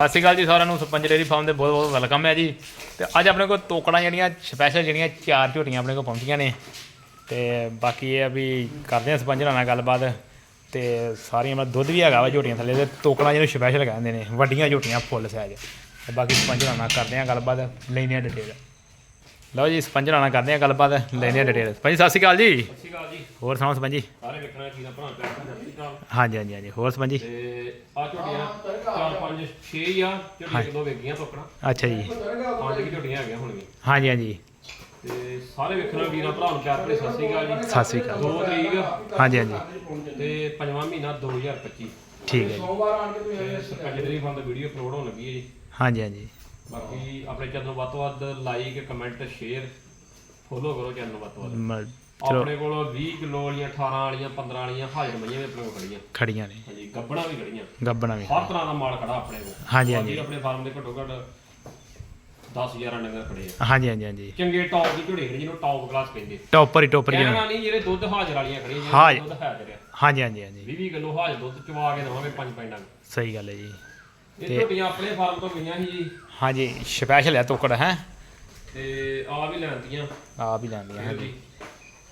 ਸਤਿ ਸ਼੍ਰੀ ਅਕਾਲ ਜੀ ਸਾਰਿਆਂ ਨੂੰ, ਸਰਪੰਚ ਡੇਰੀ ਫਾਰਮ ਦੇ ਬਹੁਤ ਬਹੁਤ ਵੈਲਕਮ ਹੈ ਜੀ। ਤੇ ਅੱਜ ਆਪਣੇ ਕੋਲ ਤੋਕੜਾਂ ਜਿਹੜੀਆਂ ਸਪੈਸ਼ਲ ਜਿਹੜੀਆਂ ਚਾਰ ਝੋਟੀਆਂ ਆਪਣੇ ਕੋਲ ਪਹੁੰਚੀਆਂ ਨੇ। ਤੇ ਬਾਕੀ ਇਹ ਆ ਵੀ ਕਰਦੇ ਆ ਸਰਪੰਚ ਨਾਲ ਗੱਲਬਾਤ। ਤੇ ਸਾਰੀਆਂ ਮਤਲਬ ਦੁੱਧ ਵੀ ਹੈਗਾ ਵਾ ਝੋਟੀਆਂ ਥੱਲੇ, ਤੇ ਤੋਕੜਾਂ ਜਿਹਨੂੰ ਸਪੈਸ਼ਲ ਕਹਿੰਦੇ ਨੇ, ਵੱਡੀਆਂ ਝੋਟੀਆਂ ਫੁੱਲ ਸਾਈਜ਼ ਤੇ ਬਾਕੀ ਸਰਪੰਚ ਨਾਲ ਕਰਦੇ ਆ ਗੱਲਬਾਤ, ਲੈਂਦੇ ਆ ਡਿਟੇਲ ਲਓ ਜੀ ਸਰਪੰਚ ਨਾਲ ਕਰਦੇ ਆ ਗੱਲਬਾਤ ਲੈਂਦੇ ਆ ਡਿਟੇਲ ਸਰਪੰਚ ਸਤਿ ਸ਼੍ਰੀ ਅਕਾਲ ਜੀ ਸਤਿ ਸ਼੍ਰੀ ਅਕਾਲ ਜੀ। ਹੋਰ ਸੁਣਾਓ ਸਰਪੰਚ ਜੀ? ਸਾਰੇ ਵੇਖਣਾ ਕੀ ਦਾ ਭਰਾ ਪਿਆਰ ਦਾ ਸਤਿ ਸ਼੍ਰੀ ਅਕਾਲ। ਹਾਂਜੀ ਹਾਂਜੀ ਹਾਂਜੀ। ਹੋਰ ਸਰਪੰਚ ਜੀ? ਤੇ ਆ ਝੋਟੀਆਂ 4 5 6 ਹੀ ਆ ਝੋਟੀਆਂ ਕਿਲੋ ਵੇਗੀਆਂ ਟੋਕਣਾ ਅੱਛਾ ਜੀ। ਪੰਜ ਕੀ ਝੋਟੀਆਂ ਹੈਗੀਆਂ ਹੋਣਗੀਆਂ। ਹਾਂਜੀ ਹਾਂਜੀ। ਤੇ ਸਾਰੇ ਵੇਖਣਾ ਵੀਰਾਂ ਭਰਾ ਨੂੰ ਪਿਆਰ ਭਰੇ ਸਤਿ ਸ਼੍ਰੀ ਅਕਾਲ ਜੀ। ਸਤਿ ਸ਼੍ਰੀ ਅਕਾਲ। 2 ਤਰੀਕ। ਹਾਂਜੀ ਹਾਂਜੀ। ਤੇ ਪੰਜਵਾਂ ਮਹੀਨਾ 2025 ਠੀਕ ਹੈ ਜੀ। ਤੇ ਸਰਪੰਚ ਡੇਰੀ ਫਾਰਮ ਦੀ ਵੀਡੀਓ ਅਪਲੋਡ ਹੋਣ ਲੱਗੀ ਹੈ ਜੀ। ਹਾਂਜੀ ਹਾਂਜੀ। ਬਾਕੀ ਆਪਣੇ ਚੈਨਲ ਨੂੰ ਵੱਧ ਤੋਂ ਵੱਧ ਲਾਈਕ ਕਮੈਂਟ ਸ਼ੇਅਰ ਫੋਲੋ ਕਰੋ ਚੈਨਲ ਨੂੰ ਵੱਧ ਤੋਂ ਵੱਧ। ਮ- ਚਲੋ ਆਪਣੇ ਕੋਲ 20 ਕਿਲੋ ਵਾਲੀਆਂ 18 ਵਾਲੀਆਂ 15 ਵਾਲੀਆਂ ਹਾਜ਼ਰ ਮਈਆਂ ਵੀ ਆਪਣੇ ਕੋਲ ਖੜੀਆਂ ਖੜੀਆਂ ਨੇ। ਹਾਂਜੀ ਗੱਬਣਾ ਵੀ ਖੜੀਆਂ ਗੱਬਣਾ ਵੀ ਹਰ ਤਰ੍ਹਾਂ ਦਾ ਮਾਲ ਖੜਾ ਆਪਣੇ ਕੋਲ। ਹਾਂਜੀ, ਬਾਕੀ ਹਾਂਜੀ। ਆਪਣੇ ਫਾਰਮ ਦੇ ਘੱਟੋ ਘੱਟ 10000 ਡੰਗਰ ਖੜੇ ਆ। ਹਾਂਜੀ ਹਾਂਜੀ ਹਾਂਜੀ। ਚੰਗੇ ਟੌਪ ਦੀ ਝੋੜੀ ਖੜੀ ਜਿਹਨੂੰ ਟੌਪ ਕਲਾਸ ਕਹਿੰਦੇ ਟੋਪਰ ਹੀ ਟੋਪਰ ਹੀ ਕਹਿਣਾ ਨਹੀਂ ਜਿਹੜੇ ਦੁੱਧ ਹਾਜ਼ਰ ਵਾਲੀਆਂ ਖੜੀਆਂ ਹਾਜ਼ਰ। ਦੁੱਧ ਹਾਜ਼ਰ ਆ ਹਾਂਜੀ ਹਾਂਜੀ ਹਾਂਜੀ। 20 20 ਕਿਲੋ ਹਾਜ਼ਰ ਦੁੱਧ ਚਵਾ ਕੇ ਦੇਵਾਂਗੇ ਪੰਜ ਪੈਂਡਾਂ ਸਹੀ ਗੱਲ ਹੈ ਜੀ। ਇਹ ਝੋਟੀਆਂ ਆਪਣੇ ਫਾਰਮ ਤੋਂ ਗਈਆਂ ਸੀ ਜੀ। ਹਾਂਜੀ ਸਪੈਸ਼ਲ ਹੈ ਤੋਕੜ ਹੈ? ਤੇ ਆ ਵੀ ਲੈਂਦੀਆਂ ਆ ਵੀ ਲੈਂਦੀਆਂ ਇਹ ਵੀ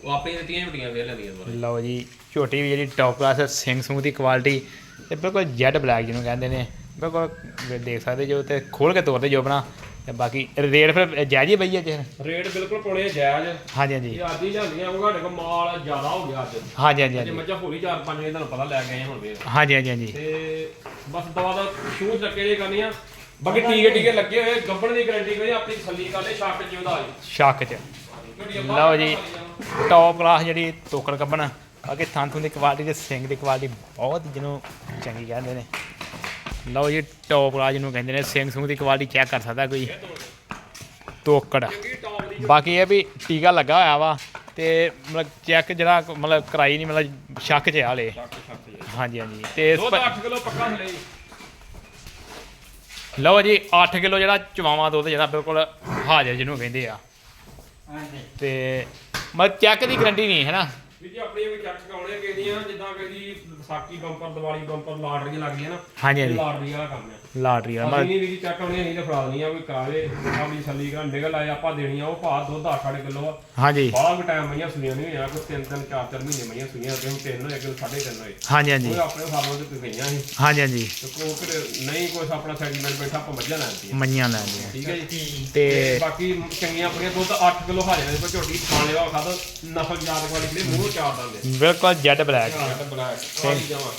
ਉਹ ਆਪੇ ਹੀ ਦਿੱਤੀਆਂ ਝੋਟੀਆਂ ਵੇਚ ਲੈਂਦੀਆਂ ਦੁਬਾਰਾ। ਲਓ ਜੀ ਝੋਟੀ ਵੀ ਜਿਹੜੀ ਟੌਪ ਕਲਾਸ ਹੈ ਸਿੰਘ ਸੂਹ ਦੀ ਕੁਆਲਿਟੀ ਤੇ ਬਿਲਕੁਲ ਜੈਡ ਬਲੈਕ ਜਿਹਨੂੰ ਕਹਿੰਦੇ ਨੇ। ਬਿਲਕੁਲ ਦੇਖ ਸਕਦੇ ਜੋ ਤੇ ਖੋਲ ਕੇ ਤੋਰਦੇ ਜੋ ਆਪਣਾ। ਤੇ ਬਾਕੀ ਰੇਟ ਫਿਰ ਜਾਇਜ਼ ਹੀ ਬਈ ਅੱਜ? ਰੇਟ ਬਿਲਕੁਲ ਪਾਉਣੇ ਜਾਇਜ਼। ਹਾਂਜੀ ਹਾਂਜੀ। ਇਹ ਆਦੀ ਲਿਆਂਦੀਆਂ ਉਹ ਸਾਡੇ ਕੋਲ ਮਾਲ ਜ਼ਿਆਦਾ ਹੋ ਗਿਆ ਅੱਜ। ਹਾਂਜੀ ਹਾਂਜੀ ਜੇ ਹਾਂਜੀ। ਮੱਝਾਂ ਹੋਰੀ ਚਾਰ ਪੰਜ ਨੇ ਤੁਹਾਨੂੰ ਪਤਾ ਲੈ ਕੇ ਆਏ ਹੁਣ ਵੇ ਹਾਂਜੀ ਹਾਂਜੀ ਹਾਂਜੀ। ਤੇ ਬਸ ਦਵਾ ਦਾ ਸ਼ੂ ਚੱਕੇ ਜੇ ਕਰਨੀਆਂ ਬਾਕੀ ਟੀਕੇ ਟੀਕੇ ਲੱਗੇ ਹੋਏ ਗੱਬਣ ਦੀ ਗਾਰੰਟੀ ਕੋਈ ਆਪਣੀ ਤਸੱਲੀ ਕਰ ਲੈ ਛੱਕ ਚ ਉਹਦਾ ਸ਼ੱਕ ਚ। ਲਓ ਜੀ ਟੌਪ ਕਲਾਸ ਜਿਹੜੀ ਤੋਕੜ ਕੱਪਣ ਬਾਕੀ ਥਾਂ ਥੂੰ ਦੀ ਕੁਆਲਿਟੀ ਤੇ ਸਿੰਘ ਦੀ ਕੁਆਲਿਟੀ ਬਹੁਤ ਜਿਹਨੂੰ ਚੰਗੀ ਕਹਿੰਦੇ ਨੇ। ਲਓ ਜੀ ਟੌਪ ਕਲਾਸ ਜਿਹਨੂੰ ਕਹਿੰਦੇ ਨੇ ਸਿੰਘ ਸੂਹ ਦੀ ਕੁਆਲਿਟੀ ਚੈੱਕ ਕਰ ਸਕਦਾ ਕੋਈ। ਤੋਕੜ। ਬਾਕੀ ਇਹ ਵੀ ਟੀਕਾ ਲੱਗਾ ਹੋਇਆ ਵਾ ਤੇ ਮਤਲਬ ਚੈੱਕ ਜਿਹੜਾ ਮਤਲਬ ਕਰਾਈ ਨਹੀਂ ਮਤਲਬ ਸ਼ੱਕ ਚ ਆ ਹਲੇ। ਹਾਂਜੀ ਹਾਂਜੀ। ਤੇ ਦੁੱਧ 8 ਕਿਲੋ ਪੱਕਾ ਜੀ ਲਓ ਜੀ 8 ਕਿਲੋ ਜਿਹੜਾ ਚਵਾਵਾ ਦੁੱਧ ਜਿਹੜਾ ਬਿਲਕੁਲ ਹਾਜ਼ਰ ਜਿਹਨੂੰ ਕਹਿੰਦੇ ਆ। ਤੇ ਮਤਲਬ ਚੈੱਕ ਦੀ ਗਰੰਟੀ ਨਹੀਂ ਹੈ ਨਾ? ਵੀ ਜੀ ਆਪਣੀਆਂ ਵੀ ਕਾਉਣੇ ਕਿਹਦੀਆਂ ਜਿੱਦਾਂ ਕਦੀ ਵਿਸਾਖੀ ਬੰਪਰ ਦੀਵਾਲੀ ਬੰਪਰ ਲਾਟਰੀਆਂ ਲੱਗਦੀਆਂ ਨਾ ਹਾਂਜੀ ਲਾਟਰੀ ਵਾਲਾ ਕੰਮ ਹੈ ਲਾਟਰੀ ਆ। ਅਸੀਂ ਨਹੀਂ ਵੀ ਚੱਕ ਆਉਣੀਆਂ ਨਹੀਂ ਤੇ ਫੜਾ ਦੇਣੀਆਂ ਕੋਈ ਕਰਾਵੇ ਆਪਣੀ ਸੱਲੀ ਕਰਾਂ ਨਿਕਲ ਆਏ ਆਪਾਂ ਦੇਣੀਆਂ ਉਹ ਭਾਅ ਦੁੱਧ 8 ਕਿਲੋ ਆ। ਹਾਂਜੀ। ਬਾਹਲਾ ਵੀ ਟਾਈਮ ਮਈਆਂ ਸੁਣੀਆਂ ਨਹੀਂ ਹੋਈਆਂ ਕੋਈ ਤਿੰਨ ਤਿੰਨ ਚਾਰ ਚਾਰ ਮਹੀਨੇ ਮਈਆਂ ਸੁਣੀਆਂ ਤੇ ਹੁਣ ਤਿੰਨ ਹੋਏ ਕਿ ਸਾਢੇ ਤਿੰਨ ਹੋਏ। ਹਾਂਜੀ ਹਾਂਜੀ। ਉਹ ਆਪਣੇ ਫਾਰਮਾਂ ਤੇ ਗਈਆਂ ਸੀ। ਹਾਂਜੀ ਹਾਂਜੀ। ਤੇ ਕੋਈ ਫਿਰ ਨਹੀਂ ਕੋਈ ਆਪਣਾ ਸੈਟਲਮੈਂਟ ਬੈਠਾ ਆਪਾਂ ਮੱਝਾਂ ਲੈਣੀਆਂ ਮੰਨੀਆਂ ਲੈਂਦੀਆਂ ਠੀਕ ਹੈ ਜੀ। ਤੇ ਬਾਕੀ ਚੰਗੀਆਂ ਆਪਣੀਆਂ ਦੁੱਧ 8 ਕਿਲੋ ਹਾਜ਼ਰ ਪਰ ਝੋਟੀ ਖਾਣ ਲਿਆ ਖਾਦਾ ਨਸਲ ਯਾਦ ਵਾਲੀ ਕਿਹੜੇ ਮੂੰਹ ਚਾਰ ਦਿੰਦੇ। ਬਿਲਕੁਲ ਜੈਡ ਬਲੈਕ। ਹਾਂ ਬਲੈਕ ਸਾਰੀ ਜਾਵਾਂ।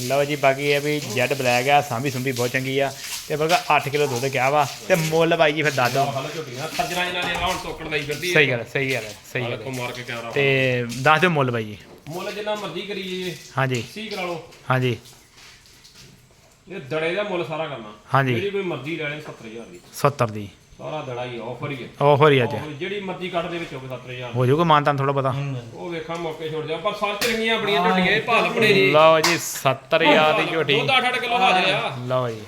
ਲਓ ਜੀ ਬਾਕੀ ਇਹ ਵੀ ਜੈਡ ਬਲੈਕ ਆ ਸਾਂਭੀ ਸੁੰਭੀ ਬਹੁਤ ਚੰਗੀ ਆ। ਤੇ ਬਿਲਕੁਲ 8 ਕਿਲੋ ਦੁੱਧ ਕਿਹਾ ਵਾ? ਤੇ ਮੁੱਲ ਬਾਈ ਜੀ ਫਿਰ ਦੱਸ ਦਿਓ। ਇਹਨਾਂ ਨੇ ਲਈ ਫਿਰਦੀ ਸਹੀ ਗੱਲ ਸਹੀ ਗੱਲ ਸਹੀ ਗੱਲ ਕੋ ਹੈ। ਮਾਰ ਕੇ ਕੈਮਰਾ ਤੇ ਦੱਸ ਦਿਓ ਮੁੱਲ ਬਾਈ ਜੀ। ਮੁੱਲ ਜਿੰਨਾ ਮਰਜ਼ੀ ਕਰੀਏ ਹਾਂਜੀ। 80 ਕਰਾ ਲਓ। ਹਾਂਜੀ। ਇਹ ਦੜੇ ਦਾ ਮੁੱਲ ਸਾਰਾ ਕਰਨਾ। ਹਾਂਜੀ। ਜਿਹੜੀ ਕੋਈ ਮਰਜ਼ੀ ਲੈ ਲੈ 70000 ਦੀ। 70 ਦੀ। ਸਾਰਾ ਦੜਾ ਹੀ ਆਫਰ ਹੀ ਹੈ ਆਫਰ ਹੀ ਅੱਜ। offer ਜਿਹੜੀ ਮਰਜ਼ੀ ਕੱਢ ਦੇ ਵਿੱਚ ਹੋਵੇ 7000 ਹੋ ਜਾਊਗਾ ਮਾਨਤਾਨ ਥੋੜਾ ਪਤਾ। ਉਹ ਵੇਖਾਂ ਮੌਕੇ ਛੋੜ ਜਾ ਪਰ ਸੱਚ ਰੰਗੀਆਂ ਬੜੀਆਂ ਝੋਟੀਆਂ ਇਹ ਭਾਲ ਬੜੇ ਜੀ। ਲਓ ਜੀ 70000 ਦੀ ਝੋਟੀ। ਦੁੱਧ 8 ਕਿਲੋ ਹਾਜ਼ਰ ਆ। ਲਓ ਜੀ।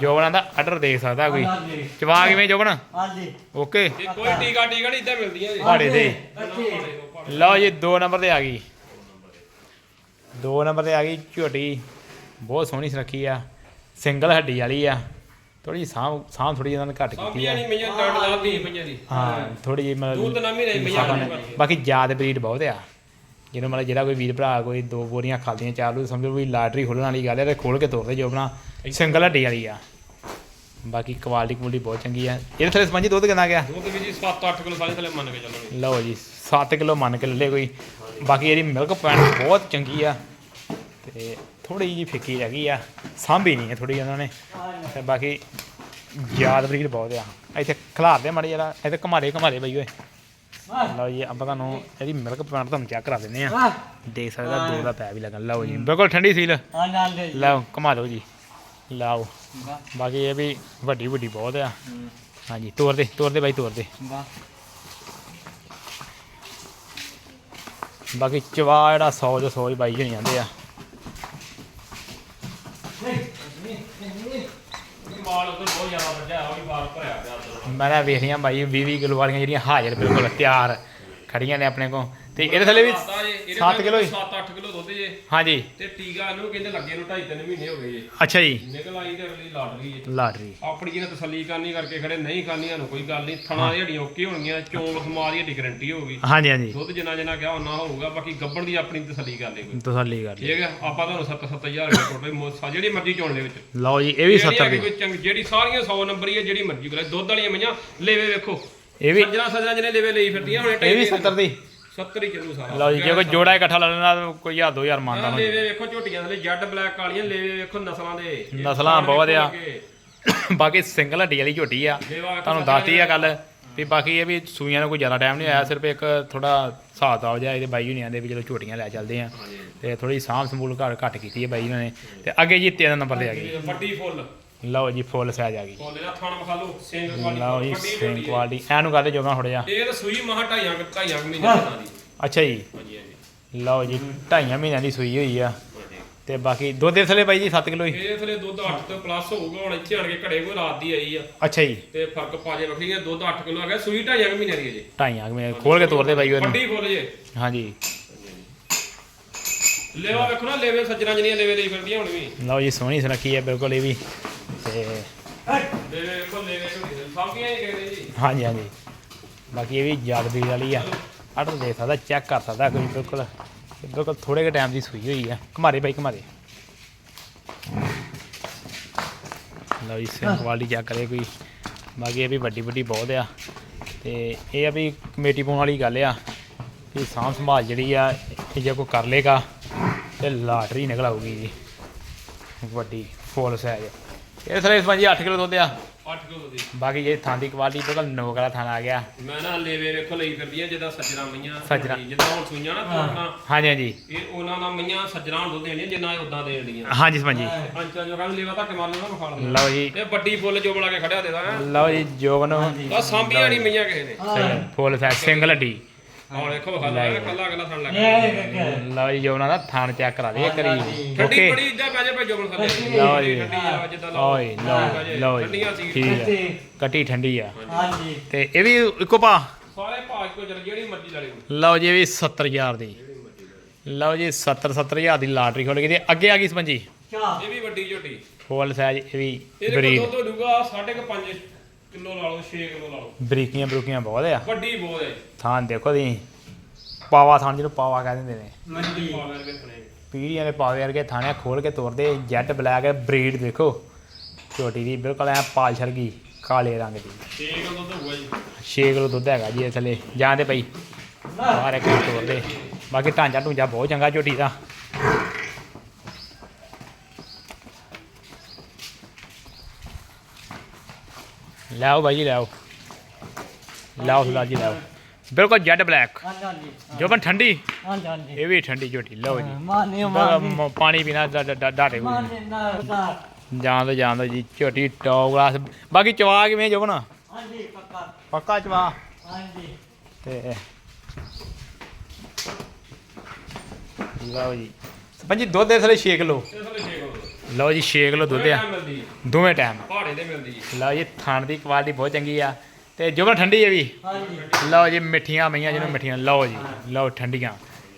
ਜੋਬਨਾਂ ਦਾ ਆਰਡਰ ਦੇਖ ਸਕਦਾ ਕੋਈ। ਚਵਾ ਕਿਵੇਂ ਜੋਬਨ? ਹਾਂਜੀ। ਓਕੇ। ਇਹ ਕੋਈ ਟੀਕਾ ਟੀਕਾ ਨਹੀਂ ਇੱਦਾਂ ਮਿਲਦੀਆਂ ਜੀ। ਭਾੜੇ ਦੇ ਲਓ ਜੀ 2 ਨੰਬਰ ਤੇ ਆ ਗਈ। 2 ਨੰਬਰ ਤੇ ਆ ਗਈ ਝੋਟੀ। ਬਹੁਤ ਸੋਹਣੀ ਸੁਰੱਖੀ ਆ। ਸਿੰਗਲ ਹੱਡੀ ਵਾਲੀ ਆ। ਥੋੜੀ ਸਾਹ ਸਾਹ ਥੋੜੀ ਇਹਨਾਂ ਨੇ ਘੱਟ ਕੀਤੀ ਨਹੀਂ ਮਈਆਂ ਮਈਆਂ ਦੀ। ਹਾਂ ਥੋੜੀ ਜਿਹੀ ਦੁੱਧ ਮਤਲਬ ਨਾ ਮਹੀਨੇ ਮਈਆਂ ਆਪਾਂ ਨਹੀਂ ਭਰਦੀਆਂ। ਬਾਕੀ ਯਾਦ ਬਰੀਡ ਬਹੁਤ ਆ। ਜਿਹਨੂੰ ਮਤਲਬ ਜਿਹੜਾ ਕੋਈ ਵੀਰ ਭਰਾ ਕੋਈ ਦੋ ਬੋਰੀਆਂ ਖਾਦੀਆਂ ਚਾਰ ਨੂੰ ਸਮਝੋ ਵੀ ਲਾਟਰੀ ਖੋਲਣ ਵਾਲੀ ਗੱਲ ਹੈ ਤੇ ਖੋਲ ਕੇ ਤੋਰਦੇ ਜੋ ਆਪਣਾ ਸਿੰਗਲ ਹੱਡੀ ਵਾਲੀ ਆ। ਬਾਕੀ ਕੁਆਲਿਟੀ ਕੁਆਲਿਟੀ ਬਹੁਤ ਚੰਗੀ ਆ। ਇਹਦੇ ਥੱਲੇ ਸਪੰਜੀ ਦੁੱਧ ਕਿੰਨਾ ਗਿਆ? ਦੁੱਧ ਵੀ ਜੀ 7-8 ਕਿਲੋ ਸਾਰੇ ਥਲੇ ਮੰਨ ਕੇ ਚੱਲਾਂਗੇ ਲਓ ਜੀ 7 ਕਿਲੋ ਮੰਨ ਕੇ ਲੱਲੇ ਕੋਈ। ਬਾਕੀ ਇਹਦੀ ਮਿਲਕ ਪੁਆਇੰਟ ਬਹੁਤ ਚੰਗੀ ਆ। ਤੇ ਥੋੜੀ ਜਿਹੀ ਫਿੱਕੀ ਰਹਿ ਗਈ ਆ ਸਾਂਭੀ ਨਹੀਂ ਹੈ ਥੋੜੀ ਉਹਨਾਂ ਨੇ। ਤੇ ਬਾਕੀ ਯਾਦ ਬਰੀਡ ਬਹੁਤ ਆ। ਇੱਥੇ ਖਿਲਾਰਦੇ ਮਾੜੇ ਜਰਾ ਇੱਥੇ ਘਮਾਰੇ ਘਮਾਰੇ ਬਈ ਓਏ। ਲਓ ਜੀ ਆਪਾਂ ਤੁਹਾਨੂੰ ਇਹਦੀ ਮਿਲਕ ਪੁਆਇੰਟ ਤੁਹਾਨੂੰ ਚੈੱਕ ਕਰਾ ਦਿੰਦੇ ਆ। ਦੇਖ ਸਕਦਾ ਦੋ ਦਾ ਪੈ ਵੀ ਲੱਗਣ। ਲਓ ਜੀ ਬਿਲਕੁਲ ਠੰਡੀ ਸੀਲ। ਦੇ ਲਓ ਘਮਾ ਲਓ ਜੀ। ਲਓ। ਬਾਕੀ ਇਹ ਵੀ ਵੱਡੀ ਵੱਡੀ ਬਹੁਤ ਆ। ਹਾਂਜੀ ਤੋਰ ਦੇ ਤੋਰ ਦੇ ਬਾਈ ਤੋਰ ਦੇ। ਬਾਕੀ ਚਵਾ ਜਿਹੜਾ 100 ਜੋ 100 ਹੀ ਬਾਈ ਜਣੀ ਜਾਂਦੇ ਆ ਮਾਲ ਉਧਰ ਉਹ ਵੀ ਬਾਹਰ ਭਰਿਆ ਪਿਆ ਉੱਧਰ। ਮੈਂ ਨਾ ਵੇਖ ਲਿਆ ਬਾਈ 20 20 ਕਿਲੋ ਵਾਲੀਆਂ ਜਿਹੜੀਆਂ ਹਾਜ਼ਰ ਬਿਲਕੁਲ ਤਿਆਰ ਖੜੀਆਂ ਨੇ ਆਪਣੇ ਕੋਲ ਤੇ ਇਹਦੇ ਥੱਲੇ ਵੀ ਦੱਸਦਾ ਜੇ, ਇਹਦੇ 7 ਕਿਲੋ ਹੀ 7-8 ਕਿਲੋ ਦੁੱਧ ਜੇ। ਹਾਂਜੀ। ਤੇ ਟੀਕਾ ਇਹਨੂੰ ਕਹਿੰਦੇ ਲੱਗੇ ਨੂੰ 2.5-3 ਮਹੀਨੇ ਹੋ ਗਏ ਜੇ। ਅੱਛਾ ਜੀ। ਨਿਕਲ ਆਈ ਤੇ ਅਗਲੀ ਲਾਟਰੀ ਜੇ। ਲਾਟਰੀ। ਆਪਣੀ ਜਿਹਨੇ ਤਸੱਲੀ ਕਰਨੀ ਕਰਕੇ ਖੜੇ ਨਹੀਂ ਕਰਨੀ ਸਾਨੂੰ ਕੋਈ ਗੱਲ ਨਹੀਂ। ਥਣਾ ਦੀ ਹੱਡੀਆਂ ਓਕੇ ਹੋਣਗੀਆਂ ਚੋਣ ਸਮਾਜ ਦੀ ਹੱਡੀ ਗਰੰਟੀ ਹੋਊਗੀ। ਹਾਂਜੀ ਹਾਂਜੀ। ਦੁੱਧ ਜਿੰਨਾ ਜਿੰਨਾ ਕਿਹਾ ਉਹਨਾਂ ਹੋਊਗਾ। ਬਾਕੀ ਗੱਬੜ ਦੀ ਆਪਣੀ ਤਸੱਲੀ ਕਰ ਲਈ ਕੋਈ। ਤਸੱਲੀ ਕਰ ਲਈ। ਠੀਕ ਹੈ? ਆਪਾਂ ਤੁਹਾਨੂੰ 7-7000 ਰੁਪਏ ਟੋਟਲ ਮੋਸਾ ਜਿਹੜੀ ਮਰਜ਼ੀ ਚੋਣ ਦੇ ਵਿੱਚ। ਲਓ ਜੀ ਇਹ ਵੀ ਜਿਹੜੀ 70 ਹੈਗੀ ਦੀ। ਜਿਹੜੀ ਸਾਰੀਆਂ 100 ਨੰਬਰ ਹੀ ਹੈ ਜਿਹੜੀ ਮਰਜ਼ੀ ਕਰੇ। ਦੁੱਧ ਵਾਲੀਆਂ ਮਈਆਂ ਲੇਵੇ ਵੇਖੋ। ਇਹ ਵੀ ਸੱਜਣਾ ਸੱਜਣਾ ਜਿਹਨੇ ਲੇਵੇ ਲਈ ਫਿਰਦੀਆਂ ਹੁਣ ਇਹ ਵੀ 70 ਦੀ। 70 ਹੀ ਚੱਲੂ ਸਾਰਾ। ਲਓ ਜੀ ਜੇ ਕੋਈ ਜੋੜਾ ਇਕੱਠਾ ਲੈ ਲੈਣਾ ਤਾਂ ਕੋਈ 1000 2000 ਮੰਨਦਾ ਆਹ ਲੇਵੇ ਵੇਖੋ ਝੋਟੀਆਂ ਥਲੇ ਜੱਡ ਬਲੈਕ ਕਾਲੀਆਂ ਲੇਵੇ ਵੇਖੋ ਨਸਲਾਂ ਦੇ। ਇਹ ਨਸਲਾਂ ਬਹੁਤ ਆ। ਬਾਕੀ ਸਿੰਗਲ ਹੱਡੀ ਵਾਲੀ ਝੋਟੀ ਆ। ਤੁਹਾਨੂੰ ਦੱਸਤੀ ਆ ਗੱਲ ਵੀ ਬਾਕੀ ਇਹ ਵੀ ਸੂਈਆਂ ਨੂੰ ਕੋਈ ਜ਼ਿਆਦਾ ਟਾਈਮ ਨਹੀਂ ਆਇਆ ਸਿਰਫ ਇੱਕ ਥੋੜਾ ਹਿਸਾਬ ਤਾਬ ਜਿਹਾ ਇਹਦੇ ਬਾਈ ਹੁਣੀਆਂ ਦੇ ਵੀ ਚਲੋ ਝੋਟੀਆਂ ਲੈ ਚੱਲਦੇ ਆ। ਤੇ ਥੋੜੀ ਸਾਂਭ ਸੰਭੂਲ ਘੱਟ ਘੱਟ ਕੀਤੀ ਹੈ ਬਾਈ ਉਹਨਾਂ ਨੇ। ਤੇ ਅੱਗੇ ਜੀ ਤਿੰਨ ਨੰਬਰ ਤੇ ਆ ਗਈ। ਵੱਡੀ ਫੁੱਲ। ਲਓ ਜੀ ਫੁੱਲ ਸਾਈਜ਼ ਆ ਗਈ। ਫੁੱਲ ਦਾ ਥਾਣ ਮਖਾ ਲਓ ਲਓ ਜੀ ਸੇਮ। ਕੁਆਲਿਟੀ ਐਨੂੰ ਕਰਦੇ ਜੋਗਾ ਥੋੜਾ ਜਿਹਾ ਇਹ ਤਾਂ ਸੂਈ ਮਹਾ ਢਾਈਆਂ ਕੁ- ਢਾਈਆਂ ਕੁ ਮਹੀਨੇ ਦਾ ਦੀ ਅੱਛਾ ਜੀ। ਹਾਂਜੀ ਹਾਂਜੀ। ਲਓ ਜੀ ਢਾਈਆਂ ਮਹੀਨਿਆਂ ਦੀ ਸੂਈ ਹੋਈ ਆ। ਤੇ ਬਾਕੀ ਦੁੱਧ ਦੇ ਥਲੇ ਬਾਈ ਜੀ 7 ਕਿਲੋ ਹੀ? ਇਹ ਥਲੇ ਦੁੱਧ 8 ਤੋਂ ਪਲੱਸ ਹੋਊਗਾ ਹੁਣ ਇੱਥੇ ਆਣ ਕੇ ਘੜੇ ਕੋਈ ਰਾਤ ਦੀ ਆਈ ਆ। ਅੱਛਾ ਜੀ। ਤੇ ਫ਼ਰਕ ਪਾ ਜੇ ਵੱਖਰੀਆਂ ਦੁੱਧ 8 ਕਿਲੋ ਆ ਗਿਆ ਸੂਈ ਢਾਈਆਂ ਕੁ ਮਹੀਨੇ ਦੀ ਜੀ। ਢਾਈਆਂ ਮਹੀਨੇ ਖੋਲ ਕੇ ਤੋਰਦੇ ਬਾਈ ਉਹਨੂੰ। ਵੱਡੀ ਫੁੱਲ ਜੇ। ਹਾਂਜੀ। ਲੇਵਾ ਵੇਖੋ ਨਾ ਲੇਵੇ ਸੱਜਣਾ ਜਿਹੜੀਆਂ ਲੇਵੇ ਲਈ ਫਿਰਦੀਆਂ ਹੁਣ ਵੀ ਲਓ ਜੀ ਸੋਹਣੀ ਸੁਨੱਖੀ ਹੈ ਬਿਲਕੁਲ ਇਹ ਵੀ। ਤੇ ਸਾਂਭੀਆਂ ਹੀ ਜੀ। ਹਾਂਜੀ ਹਾਂਜੀ। ਬਾਕੀ ਇਹ ਵੀ ਜਾਗਦੀ ਵਾਲੀ ਆ। ਅਟਲ ਦੇ ਸਕਦਾ ਚੈੱਕ ਕਰ ਸਕਦਾ ਕੋਈ ਬਿਲਕੁਲ। ਬਿਲਕੁਲ ਥੋੜੇ ਕੁ ਟਾਈਮ ਦੀ ਸੂਈ ਹੋਈ ਆ। ਘਮਾਰੇ ਬਾਈ ਘਮਾਰੇ। ਲਓ ਜੀ ਸੇਮ ਕੁਆਲਿਟੀ ਚੈੱਕ ਕਰੇ ਕੋਈ। ਬਾਕੀ ਇਹ ਵੀ ਵੱਡੀ ਵੱਡੀ ਬਹੁਤ ਆ। ਤੇ ਇਹ ਆ ਵੀ ਕਮੇਟੀ ਪਾਉਣ ਵਾਲੀ ਗੱਲ ਆ। ਕਿ ਸਾਂਭ ਸੰਭਾਲ ਜਿਹੜੀ ਆ ਇਹ ਜੇ ਕੋਈ ਕਰ ਲੇਗਾ ਤੇ ਲਾਟਰੀ ਨਿਕਲ ਆਊਗੀ ਜੀ। ਵੱਡੀ ਫੁੱਲ ਸਾਈਜ਼ ਇਹ ਸਾਰੇ ਪੰਜੀ 8 ਕਿਲੋ ਦੁੱਧ ਆ। 8 ਕਿਲੋ ਦੀ ਬਾਕੀ ਇਹ ਥਾਂ ਦੀ ਕੁਆਲਿਟੀ ਬਿਲਕੁਲ ਨੋਕ ਵਾਲਾ ਥਾਂ ਆ ਗਿਆ। ਮੈਂ ਨਾ ਲੇਵੇ ਵੇਖੋ ਲਈ ਫਿਰਦੀਆਂ ਜਿੱਦਾਂ ਸੱਜਣਾ ਮਈਆਂ ਸੱਜਣਾ। ਜਿੱਦਾਂ ਹੁਣ ਸੂਈਆਂ ਨਾ ਤੋੜਨਾ ਹਾਂਜੀ ਹਾਂਜੀ। ਇਹ ਉਹਨਾਂ ਨਾਲ ਮਈਆਂ ਸੱਜਣਾ ਦੁੱਧ ਦੇਣੀਆਂ ਜਿੰਨਾ ਇਹ ਉਦਾਂ ਦੇਣ ਦੀਆਂ ਹਾਂਜੀ ਸਮਝੀ ਅੰਚਾ ਜੋ ਕਹਿੰਦੇ ਲੇਵਾ ਧੱਕੇ ਮਾਰ ਲੈਣਾ ਵਿਖਾ ਲੈਣਾ ਲਓ ਜੀ। ਇਹ ਵੱਡੀ ਫੁੱਲ ਜੋ ਬਣਾ ਕੇ ਖੜਿਆ ਦੇਦਾ ਲਓ ਜੀ ਜੋਬਨ। ਆ ਸਾਂਭੀਆਂ ਨਹੀਂ ਮਈਆਂ ਕਿਸੇ ਨੇ। ਫੁੱਲ ਸਿੰਗਲ ਹੱਡੀ। ਹੁਣ ਦੇਖੋ ਵਿਖਾ ਲੈ ਕੱਲਾ ਕੱਲਾ ਥਣ ਲੱਗ ਲਓ ਜੀ ਜੋਬਨ ਦਾ ਥਾਣ ਚੈੱਕ ਕਰਾ ਦੇ ਕਰੀ ਠੰਡੀ ਓਕੇ ਬੜੀ ਇੱਦਾਂ ਪੈ ਜਾ ਭਾਈ ਜੋਬਨ ਥੱਲੇ। ਲਓ ਜੀ। ਠੰਡੀ ਆ ਜਿੱਦਾਂ ਲਾਓ ਓਏ ਲਓ ਲਓ ਠੰਡੀਆਂ ਜੀ ਸੀ ਠੀਕ ਹੈ ਕੱਟੀ ਠੰਡੀ ਆ। ਹਾਂਜੀ ਤੇ ਇਹ ਵੀ ਇੱਕੋ ਭਾ। ਸਾਰੇ ਭਾਜ ਕੋ ਚੱਲ ਜਿਹੜੀ ਮਰਜ਼ੀ ਲੈ ਲਿਓ। ਜੀ ਇਹ ਵੀ 70000 ਦੀ। ਲਓ। ਜੀ 70 70000 ਦੀ ਲਾਟਰੀ ਖੋਲ ਗਈ ਤੇ ਅੱਗੇ ਆ ਗਈ ਚਾਹ ਇਹ ਵੀ ਵੱਡੀ ਝੋਟੀ। ਫੁੱਲ ਸਾਈਜ਼ ਇਹ ਵੀ ਇਹਦੇ ਬਰੀਡ ਕੋਲ ਦੁੱਧ ਹੋਊਗਾ 5.5 ਕਿਲੋ ਲਾ ਲਓ 6 ਕਿਲੋ ਲਾ ਲਓ। ਬਰੀਕੀਆਂ ਬਰੂਕੀਆਂ ਬਹੁਤ ਆ। ਵੱਡੀ ਬਹੁਤ ਹੈ ਥਾਂ ਦੇਖੋ ਦੀ ਪਾਵਾ ਥਾਂ ਜਿਹਨੂੰ ਪਾਵਾ ਕਹਿ ਦਿੰਦੇ ਨੇ। ਸੁਣੇ ਪੀੜੀਆਂ ਦੇ ਪਾਵੇ ਵਰਗੇ ਥਾਣੇ ਖੋਲ ਕੇ ਤੋਰਦੇ ਜੈਟ ਬਲੈਕ ਬਰੀਡ ਦੇਖੋ। ਛੋਟੀ ਦੀ ਬਿਲਕੁਲ ਐ ਪਾਲ ਛਰਗੀ ਕਾਲੇ ਰੰਗ ਦੀ। 6 ਕਿਲੋ ਦੁੱਧ ਹੋਊਗਾ ਜੀ। 6 ਕਿਲੋ ਦੁੱਧ ਹੈਗਾ ਜੀ ਇਹ ਥੱਲੇ। ਜਾਂਦੇ ਪਈ ਬਾਹਰ ਇੱਕ ਤੋਰਦੇ। ਬਾਕੀ ਢਾਂਚਾ ਢੂੰਚਾ ਬਹੁਤ ਚੰਗਾ ਝੋਟੀ ਦਾ। ਲਾਓ ਬਾਈ ਜੀ ਲਾਓ ਲਾਓ ਸੁਲਾ ਜੀ ਲਾਓ ਬਿਲਕੁਲ ਜੈਟ ਬਲੈਕ ਹਾਂਜੀ ਹਾਂਜੀ ਜੋ ਬਨ ਠੰਡੀ ਹਾਂਜੀ ਹਾਂਜੀ ਇਹ ਵੀ ਠੰਡੀ ਝੋਟੀ ਲਓ ਜੀ ਮਾਨੇ ਬੜਾ ਮਾਨੇ ਮ- ਪਾਣੀ ਪੀਣਾ ਡਾਟੇ ਕੋਈ ਮਾਨੇ ਨਾ ਦਾ ਜਾਂ ਦੋ ਜਾਂ ਦੋ ਜੀ ਝੋਟੀ ਟੌਪ ਕਲਾਸ ਬਾਕੀ ਚਵਾ ਕਿਵੇਂ ਲਓ ਜੀ ਪੰਜੀ ਦੁੱਧ ਦੇ ਥਲੇ 6 ਕਿਲੋ ਇਹ ਥੱਲੇ 6 ਕਿਲੋ ਦੁੱਧ ਲਓ ਜੀ 6 ਕਿਲੋ ਦੁੱਧ ਆ। ਇਹ ਮਿਲਦੀ ਹੈ ਦੋਵੇਂ ਟਾਈਮ ਪਹਾੜੇ ਤੇ ਮਿਲਦੀ ਹੈ ਲਓ ਜੀ ਥਣ ਦੀ ਕੁਆਲਿਟੀ ਬਹੁਤ ਚੰਗੀ ਆ। ਤੇ ਜੋਬਨ ਠੰਡੀ ਹੈ ਵੀ? ਹਾਂਜੀ। ਲਓ ਜੀ ਮਿੱਠੀਆਂ ਮਈਆਂ ਜਿਹਨੂੰ ਮਿੱਠੀਆਂ। ਲਓ ਜੀ ਲਓ ਠੰਡੀਆਂ।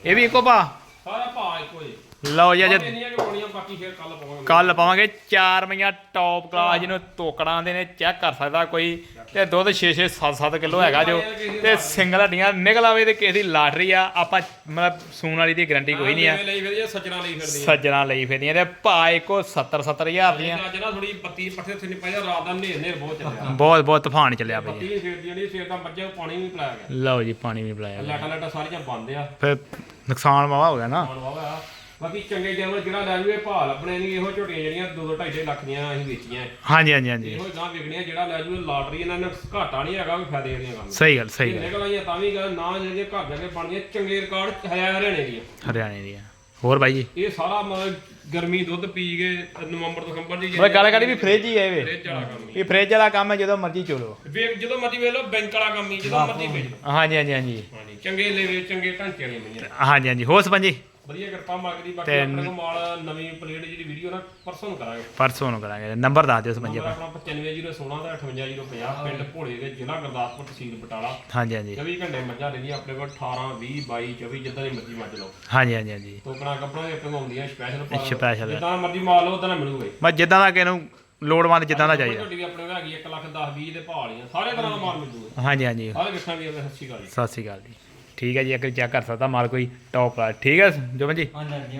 ਇਹ ਵੀ ਇੱਕੋ ਭਾ ਸਾਰਾ ਭਾਅ ਇੱਕੋ ਹੀ। ਲਓ ਜੀ ਅੱਜ ਇੰਨੀਆਂ ਕਿ ਪਾਉਣੀਆਂ ਬਾਕੀ ਫਿਰ ਕੱਲ ਪਾਵਾਂਗੇ। ਕੱਲ ਪਾਵਾਂਗੇ। ਚਾਰ ਮਈਆਂ ਟੌਪ ਕਲਾਸ ਜਿਹਨੂੰ ਤੋਕੜਾਂ ਦੇ ਨੇ ਚੈੱਕ ਕਰ ਸਕਦਾ ਕੋਈ। ਤੇ ਦੁੱਧ 6 6 7 7 ਕਿਲੋ ਹੈਗਾ ਜੋ। ਤੇ ਸਿੰਗਲ ਹੱਡੀਆਂ ਨਿਕਲ ਆਵੇ ਤੇ ਕਿਸੇ ਦੀ ਲਾਟਰੀ ਆ। ਆਪਾਂ ਮਤਲਬ ਸੂਣ ਵਾਲੀ ਦੀ ਗਾਰੰਟੀ ਕੋਈ ਨਹੀਂ ਆ। ਲਈ ਫਿਰ ਇਹ ਸੱਜਣਾ ਲਈ ਫਿਰਦੀ ਹੈ ਸੱਜਣਾ ਲਈ ਫਿਰਦੀਆਂ ਤੇ ਭਾ ਇੱਕੋ 70 70000 ਦੀਆਂ। ਅੱਜ ਨਾ ਥੋੜੀ ਬੱਤੀ ਪੱਠੇ ਤੇ ਨਹੀਂ ਪਾਇਆ ਰਾਤ ਦਾ ਨੇਰ ਨੇਰ ਬਹੁਤ ਚੱਲਿਆ। ਬਹੁਤ ਬਹੁਤ ਤੂਫਾਨ ਚੱਲਿਆ ਬੱਤੀ ਸਵੇਰ ਦੀ ਜਿਹੜੀ ਸਵੇਰ ਦਾ ਮੱਝਾਂ ਪਾਣੀ ਵੀ ਪਿਲਾਇਆ ਗਿਆ। ਲਓ ਜੀ ਪਾਣੀ ਵੀ ਪਿਲਾਇਆ। ਲਾਟਾ ਲਾਟਾ ਸਾਰੀਆਂ ਬੰਦ ਆ। ਫਿਰ ਨੁਕਸਾਨ ਵਾਵਾ ਹੋ ਗਿਆ ਨਾ। ਹੁਣ ਵਾਵਾ ਬਾਕੀ ਚੰਗੇ ਜਾਨਵਰ ਜਿਹੜਾ ਲੈ ਜੂਏ ਭਾਅ ਲੱਭਣੇ ਨਹੀਂ ਇਹੋ ਝੋਟੀਆਂ ਜਿਹੜੀਆਂ 2 2 2.5 ਲੱਖ ਦੀਆਂ ਅਸੀਂ ਵੇਚੀਆਂ ਹਾਂਜੀ ਹਾਂਜੀ ਹਾਂਜੀ। ਇਹੋ ਗਾਂ ਵਿਕਣੀਆਂ ਜਿਹੜਾ ਲੈ ਜੂਏ ਲਾਟਰੀ ਇਹਨਾਂ ਨੇ ਘਾਟਾ ਨਹੀਂ ਹੈਗਾ ਵੀ ਫਾਇਦੇ ਦੀਆਂ ਕੰਮ ਸਹੀ ਗੱਲ ਸਹੀ ਗੱਲ। ਨਿਕਲ ਆਈਆਂ ਤਾਂ ਵੀ ਗੱਲ ਨਾ ਜਿਹੜੀਆਂ ਘਰ ਜਾ ਕੇ ਬਣਦੀਆਂ ਚੰਗੇ ਰਿਕਾਰਡ ਹਰਿਆਣੇ ਦੀਆਂ। ਹਰਿਆਣੇ ਦੀਆਂ। ਹੋਰ ਬਾਈ ਜੀ? ਇਹ ਸਾਰਾ ਮਤਲਬ ਗਰਮੀ ਦੁੱਧ ਪੀ ਕੇ ਨਵੰਬਰ ਦਸੰਬਰ ਦੀ ਮੈਂ ਗੱਲ ਕਰੀ ਵੀ ਫ੍ਰਿਜ ਹੀ ਹੈ ਇਹ। ਫ੍ਰਿਜ ਵਾਲਾ ਕੰਮ ਹੀ ਇਹ ਫ੍ਰਿਜ ਵਾਲਾ ਕੰਮ ਹੈ ਜਦੋਂ ਮਰਜ਼ੀ ਚੋਲੋ। ਵੇਖ ਜਦੋਂ ਮਰਜ਼ੀ ਵੇਖ ਲਓ ਬੈਂਕ ਵਾਲਾ ਕੰਮ ਹੀ ਜਦੋਂ ਮਰਜ਼ੀ ਵੇਚ ਲਓ। ਹਾਂਜੀ ਹਾਂਜੀ ਹਾਂਜੀ। ਹਾਂਜੀ ਚੰਗੇ ਲੈਵੇ ਚੰਗੇ ਢਾਂਚੇ ਵਾਲੀਆਂ ਮਈਆਂ। ਹਾਂਜੀ ਹਾਂਜੀ। ਹੋਰ ਸਪੰਜੀ ਵਧੀਆ ਕਿਰਪਾ ਮਾਲਕ ਦੀ ਬਾਕੀ ਆਪਣੇ ਕੋਲ ਮਾਲ ਨਵੀਂ ਪਲੇਟ ਜਿਹੜੀ ਵੀਡੀਓ ਨਾ ਪਰਸੋਂ ਨੂੰ ਕਰਾਂਗੇ ਪਰਸੋਂ ਨੂੰ ਕਰਾਂਗੇ ਨੰਬਰ ਦੱਸ ਦਿਓ ਨੰਬਰ ਆਪਣਾ। ਆਪਣਾ 95016 ਦਾ 58050 ਪਿੰਡ ਭੋਲੇ ਦੇ ਜ਼ਿਲ੍ਹਾ ਗੁਰਦਾਸਪੁਰ ਤਹਿਸੀਲ ਬਟਾਲਾ। ਹਾਂਜੀ ਹਾਂਜੀ। 24 ਘੰਟੇ ਮੱਝਾਂ ਰਹਿੰਦੀਆਂ ਆਪਣੇ ਕੋਲ 18 20 22 24 ਜਿੱਦਾਂ ਦੀ ਮਰਜ਼ੀ ਮੱਝ ਲਓ। ਹਾਂਜੀ ਹਾਂਜੀ ਹਾਂਜੀ। ਟੋਕਣਾ ਕੱਪੜਾ ਵੀ ਆਪਣੇ ਸਪੈਸ਼ਲ Special। ਜਿੱਦਾਂ ਮਰਜ਼ੀ ਮਾਲ ਲਓ ਉਦਾਂ ਦਾ ਮਿਲੂਗਾ। ਬਸ ਜਿੱਦਾਂ ਦਾ ਕਿਸੇ ਨੂੰ ਲੋੜਵੰਦ ਜਿੱਦਾਂ ਦਾ ਚਾਹੀਦਾ। ਵੀ ਆਪਣੇ ਕੋਲ ਹੈਗੀ 1 ਲੱਖ 10 20 ਦੇ ਭਾਅ ਵਾਲੀਆਂ। ਸਾਰੇ ਤਰ੍ਹਾਂ ਦਾ ਮਾਲ ਮਿਲ ਜੂਗਾ ਹਾਂਜੀ ਹਾਂਜੀ। ਸਾਰੇ ਕਿਸਾਂ ਵੀ ਸਤਿ ਸ਼੍ਰੀ ਅਕਾਲ ਜੀ। ਸਤਿ ਸ਼੍ਰੀ ਅਕਾਲ ਜੀ। ਠੀਕ ਹੈ ਜੀ ਇੱਕ ਚੈੱਕ ਕਰ ਸਕਦਾ ਮਾਲ ਕੋਈ ਟੌਪ ਆ ਠੀਕ ਹੈ, ਜੋਬਨ ਜੀ? ਹਾਂਜੀ।